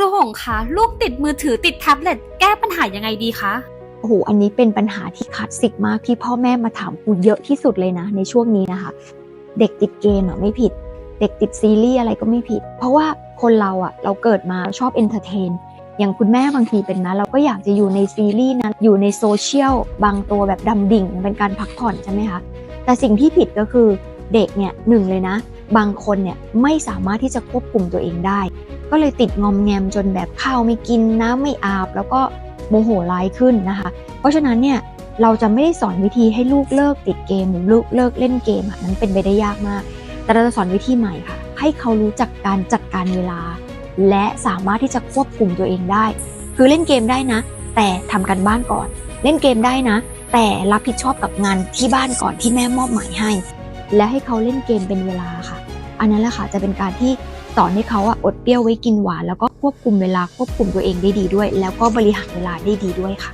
ครูหงคะลูกติดมือถือติดแท็บเล็ตแก้ปัญหายังไงดีคะโอ้โห อันนี้เป็นปัญหาที่คลาสสิกมากที่พ่อแม่มาถามกูเยอะที่สุดเลยนะ ในช่วงนี้นะคะ เด็กติดเกมอะไม่ผิด เด็กติดซีรีส์อะไรก็ไม่ผิด เพราะว่าคนเราอะ เราเกิดมาชอบเอนเตอร์เทนอย่างคุณแม่บางทีเป็นนะ เราก็อยากจะอยู่ในซีรีส์นั้นอยู่ในโซเชียลบางตัวแบบดำดิ่งเป็นการพักผ่อนใช่ไหมคะแต่สิ่งที่ผิดก็คือเด็กเนี่ยหนึ่งเลยนะ บางคนเนี่ยไม่สามารถที่จะควบคุมตัวเองได้ ก็เลยติดงอมแงมจนแบบข้าวไม่กินน้ำไม่อาบ แล้วก็โมโหร้ายขึ้นนะคะ เพราะฉะนั้นเนี่ยเราจะไม่ได้สอนวิธีให้ลูกเลิกติดเกมหรือลูกเลิกเล่นเกมอะนั้นเป็นไปได้ยากมาก แต่เราจะสอนวิธีใหม่ค่ะ ให้เขารู้จักการจัดการเวลา และสามารถที่จะควบคุมตัวเองได้ คือเล่นเกมได้นะ แต่ทำกันบ้านก่อน เล่นเกมได้นะ แต่รับผิดชอบกับงานที่บ้านก่อนที่แม่มอบหมายให้ และให้เขาเล่นเกมเป็นเวลาค่ะ อันนั้นแหละค่ะจะเป็นการที่ สอนให้เขาอะอดเปรี้ยวไว้กินหวาน แล้วก็ควบคุมเวลาควบคุมตัวเองได้ดีด้วย แล้วก็บริหารเวลาได้ดีด้วยค่ะ